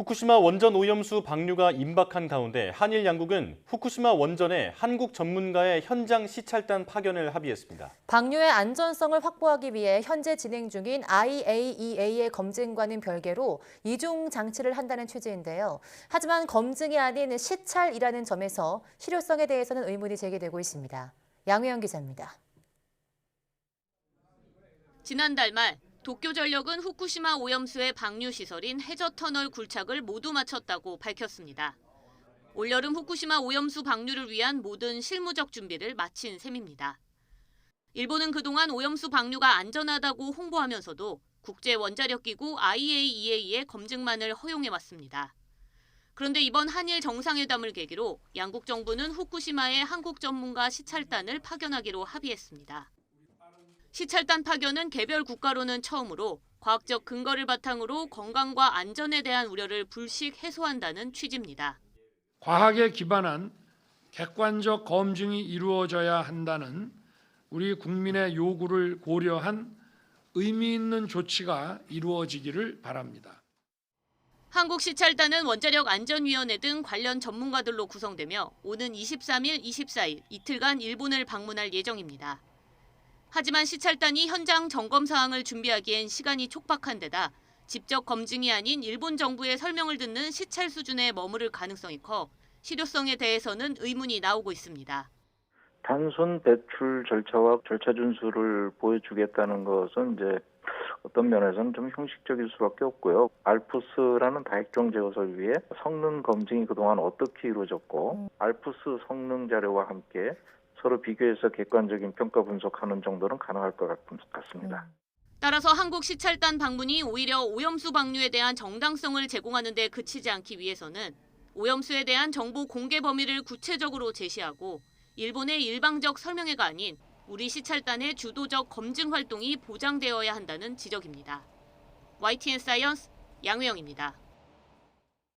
후쿠시마 원전 오염수 방류가 임박한 가운데 한일 양국은 후쿠시마 원전에 한국 전문가의 현장 시찰단 파견을 합의했습니다. 방류의 안전성을 확보하기 위해 현재 진행 중인 IAEA의 검증과는 별개로 이중 장치를 한다는 취지인데요. 하지만 검증이 아닌 시찰이라는 점에서 실효성에 대해서는 의문이 제기되고 있습니다. 양혜영 기자입니다. 지난달 말 도쿄전력은 후쿠시마 오염수의 방류 시설인 해저터널 굴착을 모두 마쳤다고 밝혔습니다. 올여름 후쿠시마 오염수 방류를 위한 모든 실무적 준비를 마친 셈입니다. 일본은 그동안 오염수 방류가 안전하다고 홍보하면서도 국제 원자력 기구 IAEA의 검증만을 허용해 왔습니다. 그런데 이번 한일 정상회담을 계기로 양국 정부는 후쿠시마에 한국 전문가 시찰단을 파견하기로 합의했습니다. 시찰단 파견은 개별 국가로는 처음으로 과학적 근거를 바탕으로 건강과 안전에 대한 우려를 불식 해소한다는 취지입니다. 과학에 기반한 객관적 검증이 이루어져야 한다는 우리 국민의 요구를 고려한 의미 있는 조치가 이루어지기를 바랍니다. 한국 시찰단은 원자력 안전위원회 등 관련 전문가들로 구성되며 오는 23일, 24일 이틀간 일본을 방문할 예정입니다. 하지만 시찰단이 현장 점검 사항을 준비하기엔 시간이 촉박한 데다 직접 검증이 아닌 일본 정부의 설명을 듣는 시찰 수준에 머무를 가능성이 커 실효성에 대해서는 의문이 나오고 있습니다. 단순 배출 절차와 절차 준수를 보여주겠다는 것은 이제 어떤 면에서는 좀 형식적일 수밖에 없고요. 알프스라는 다액종 제거설 위해 성능 검증이 그동안 어떻게 이루어졌고 알프스 성능 자료와 함께 서로 비교해서 객관적인 평가 분석하는 정도는 가능할 것 같- 같습니다. 따라서 한국 시찰단 방문이 오히려 오염수 방류에 대한 정당성을 제공하는 데 그치지 않기 위해서는 오염수에 대한 정보 공개 범위를 구체적으로 제시하고 일본의 일방적 설명회가 아닌 우리 시찰단의 주도적 검증 활동이 보장되어야 한다는 지적입니다. YTN 사이언스 양우영입니다.